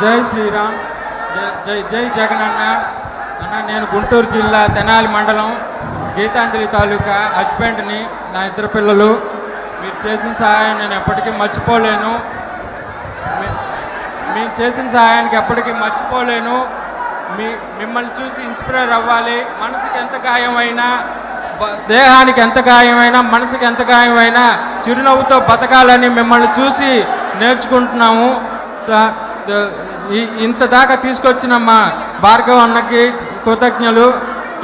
జై శ్రీరామ్ జై- జై జై జగన్ అన్న అన్న నేను గుంటూరు జిల్లా తెనాలి మండలం గీతాంజలి తాలూకా హస్బెండ్ని నా ఇద్దరు పిల్లలు. మీరు చేసిన సహాయం నేను ఎప్పటికీ మర్చిపోలేను. మీ- మీరు చేసిన సహాయానికి ఎప్పటికీ మర్చిపోలేను. మీ మిమ్మల్ని చూసి ఇన్స్పైర్ అవ్వాలి. మనసుకి ఎంత గాయమైనా దేహానికి ఎంత గాయమైనా మనసుకి ఎంత గాయమైనా చిరునవ్వుతో బతకాలని మిమ్మల్ని చూసి నేర్చుకుంటున్నాము. ఇంత దాకా తీసుకొచ్చిన మా భార్గవ్ అన్నకి కృతజ్ఞలు.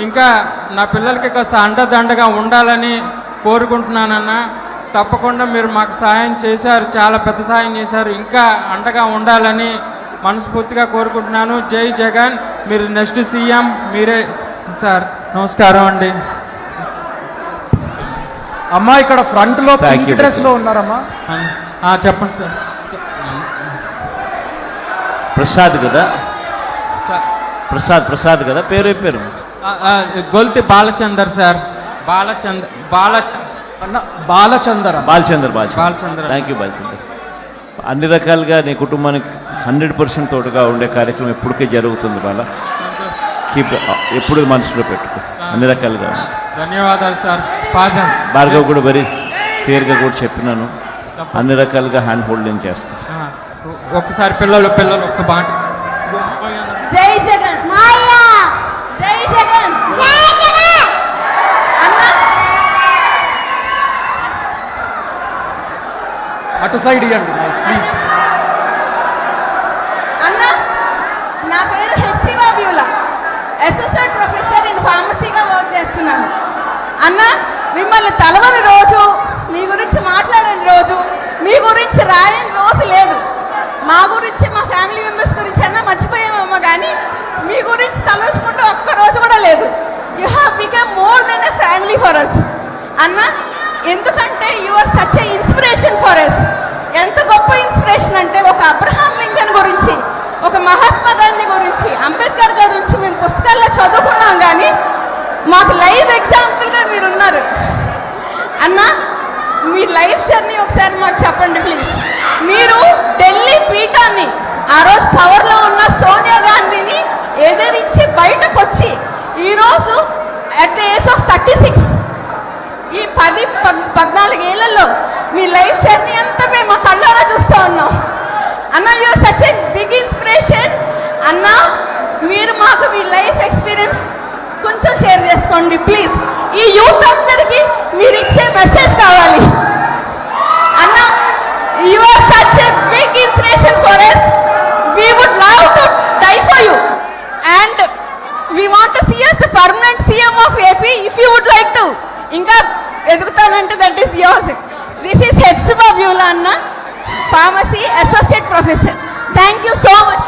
ఇంకా నా పిల్లలకి కాస్త అండదండగా ఉండాలని కోరుకుంటున్నానన్న. తప్పకుండా మీరు మాకు సాయం చేశారు చాలా పెద్ద సాయం చేశారు. ఇంకా అండగా ఉండాలని మనస్ఫూర్తిగా కోరుకుంటున్నాను. జై జగన్. మీరు నెక్స్ట్ సీఎం మీరే సార్. నమస్కారం అండి. అమ్మా ఇక్కడ ఫ్రంట్లో Thank పింక్ you, డ్రెస్లో ఉన్నారమ్మా. ఆ, చెప్పండి సార్. ప్రసాద్ కదా? ప్రసాద్ ప్రసాద్ కదా? పేరు ఏం పేరు? గొల్తి బాలచందర్ సార్. బాలచందర్ బాలచ అన్న Balachandar. Balachander Balachander. Balachander. Thank you Balachandar. అన్ని రకాలుగా నీ కుటుంబానికి హండ్రెడ్ పర్సెంట్ తోడుగా ఉండే కార్యక్రమం ఎప్పటికే జరుగుతుంది బాల. కీప్ ఎప్పుడు మనసులో పెట్టుకో. అన్ని రకాలుగా. ధన్యవాదాలు సార్. భార్గవ్ కూడా వెరీ ఫేర్గా కూడా చెప్పినాను. అన్ని రకాలుగా హ్యాండ్ హోల్డింగ్ చేస్తా. ఆ, ఒక్కసారి పిల్లలు పిల్లలు ఒక్క బాట. జై జగన్. మాయా. జై జగన్. జై జగన్. అన్న. అటు సైడ్ ఇవ్వండి ప్లీజ్ అన్న నా పేరు Hepsiba Beulah associate professor in ఫార్మసీగా work చేస్తున్నాను. అన్న మిమ్మల్ని తలవని రోజు మీ గురించి మాట్లాడని రోజు మీ గురించి రాయని రోజు లేదు. మా గురించి మా ఫ్యామిలీ మెంబర్స్ గురించి అన్నా మర్చిపోయామేమో కానీ మీ గురించి తలచుకుంటే ఒక్క రోజు కూడా లేదు. You have become more than a family for us అన్న ఎందుకంటే you are such a inspiration for us ఎంత గొప్ప ఇన్స్పిరేషన్ అంటే ఒక అబ్రహాం లింకన్ గురించి ఒక మహాత్మా గాంధీ గురించి అంబేద్కర్ గురించి మేము పుస్తకాల్లో చదువుకున్నాం కానీ మాకు లైవ్ ఎగ్జాంపుల్గా మీరు ఉన్నారు అన్న మీ లైఫ్ జర్నీ ఒకసారి మాకు చెప్పండి ప్లీజ్ మీరు రోజు పవర్లో ఉన్న సోనియా గాంధీని ఎదిరించి బయటకు వచ్చి ఈరోజు at the age of thirty six ఈ పది పద్నాలుగు ఏళ్ళలో మీ లైఫ్ జర్నీ అంతా మేము మా కళ్ళారా చూస్తూ ఉన్నాం. అన్న you such a big inspiration అన్న మీరు మాకు మీ లైఫ్ ఎక్స్పీరియన్స్ కొంచెం షేర్ చేసుకోండి ప్లీజ్ ఈ యూత్ అందరికీ మీరు ఇచ్చే మెసేజ్ కావాలి అన్న you are such a big inspiration for us we would love to die for you and we want see us the permanent CM of AP if you would like to ఇంకా ఎదుగుతానంటే that is yours this is Hepsiba Beulah అన్న pharmacy associate professor thank you so much